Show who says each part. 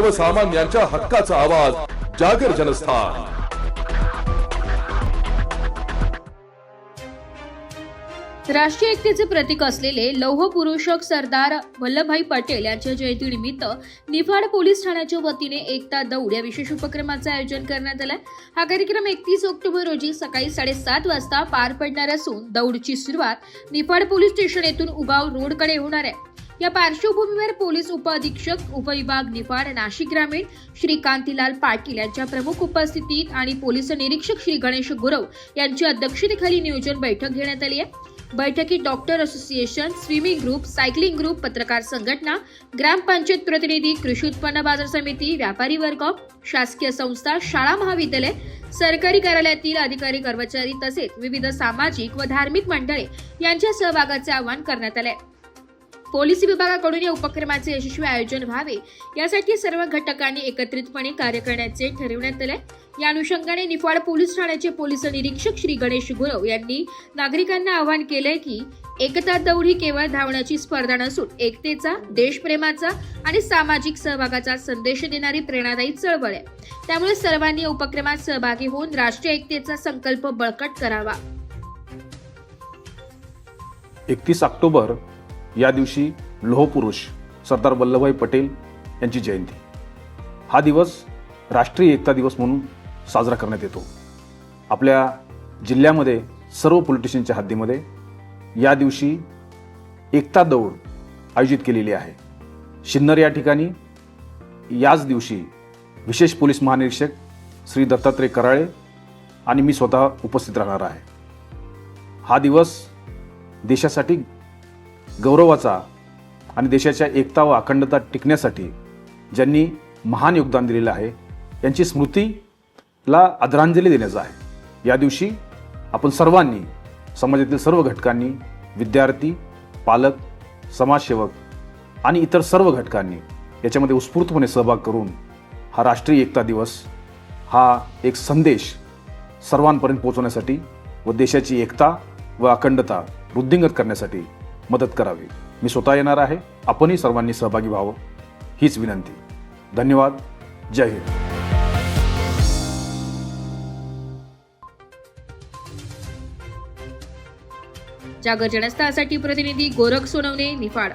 Speaker 1: सर्वसामान्यांच्या हक्काचा आवाज जागर जनस्थान.
Speaker 2: राष्ट्रीय एकतेचे प्रतीक असलेले लौह पुरुषक सरदार वल्लभभाई पटेल यांच्या जयंतीनिमित्त निफाड पोलीस ठाण्याच्या वतीने एकता दौड या विशेष उपक्रमाचं आयोजन करण्यात आलं हा कार्यक्रम एकतीस ऑक्टोबर रोजी सकाळी साडेसात वाजता पार पडणार असून दौडची सुरुवात निफाड पोलीस स्टेशन येथून उगाव रोडकडे होणार आहे. या पार्श्वभूमीवर पोलीस उपअधीक्षक उपविभाग निफाड नाशिक ग्रामीण श्री कांतीलाल पाटील यांच्या प्रमुख उपस्थितीत आणि पोलीस निरीक्षक श्री गणेश गुरव यांच्या अध्यक्षतेखाली नियोजन बैठक घेण्यात आली आहे. बैठकीत doctor association swimming group cycling group पत्रकार संघटना ग्रामपंचायत प्रतिनिधी कृषी उत्पन्न बाजार समिती व्यापारी वर्ग शासकीय संस्था शाळा महाविद्यालय सरकारी कार्यालयातील अधिकारी कर्मचारी तसेच विविध सामाजिक व धार्मिक मंडळे यांच्या सहभागाचे आवाहन करण्यात आले पोलीस विभागाकडून या उपक्रमाचे यशस्वी आयोजन व्हावे यासाठी सर्व घटकांनी एकत्रितपणे कार्य करण्याचे ठरवण्यात आले या अनुषंगाने निफाड पोलीस ठाण्याचे पोलीस निरीक्षक श्री गणेश गुरव यांनी नागरिकांना आवाहन केलंय की एकता दौड ही केवळ धावण्याची स्पर्धा नसून एकतेचा देशप्रेमाचा आणि सामाजिक सहभागाचा संदेश देणारी प्रेरणादायी चळवळ आहे. त्यामुळे सर्वांनी या उपक्रमात सहभागी होऊन राष्ट्रीय एकतेचा संकल्प बळकट करावा.
Speaker 3: एकतीस ऑक्टोबर या दिवशी लोहपुरुष सरदार वल्लभभाई पटेल यांची जयंती. हा दिवस राष्ट्रीय एकता दिवस म्हणून साजरा करण्यात येतो. आपल्या जिल्ह्यामध्ये सर्व पॉलिटिशियनच्या हद्दीमध्ये या दिवशी एकता दौड आयोजित केलेली आहे. शिन्नर या ठिकाणी याच दिवशी विशेष पोलीस महानिरीक्षक श्री दत्तात्रय कराळे आणि मी स्वतः उपस्थित राहणार आहे. हा दिवस देशासाठी गौरवाचा आणि देशाच्या एकता व अखंडता टिकण्यासाठी ज्यांनी महान योगदान दिलेलं आहे यांची स्मृतीला आदरांजली देण्याचा आहे. या दिवशी आपण सर्वांनी समाजातील सर्व घटकांनी विद्यार्थी पालक समाजसेवक आणि इतर सर्व घटकांनी याच्यामध्ये उत्स्फूर्तपणे सहभाग करून हा राष्ट्रीय एकता दिवस हा एक संदेश सर्वांपर्यंत पोहोचवण्यासाठी व देशाची एकता व अखंडता वृद्धिंगत करण्यासाठी मदत करावी. मी स्वतः येणार आहे. आपणही सर्वांनी सहभागी व्हावं. हीच विनंती. धन्यवाद. जय हिंद.
Speaker 2: जागर जनस्थासाठी प्रतिनिधी गोरख सोनवणे निफाड.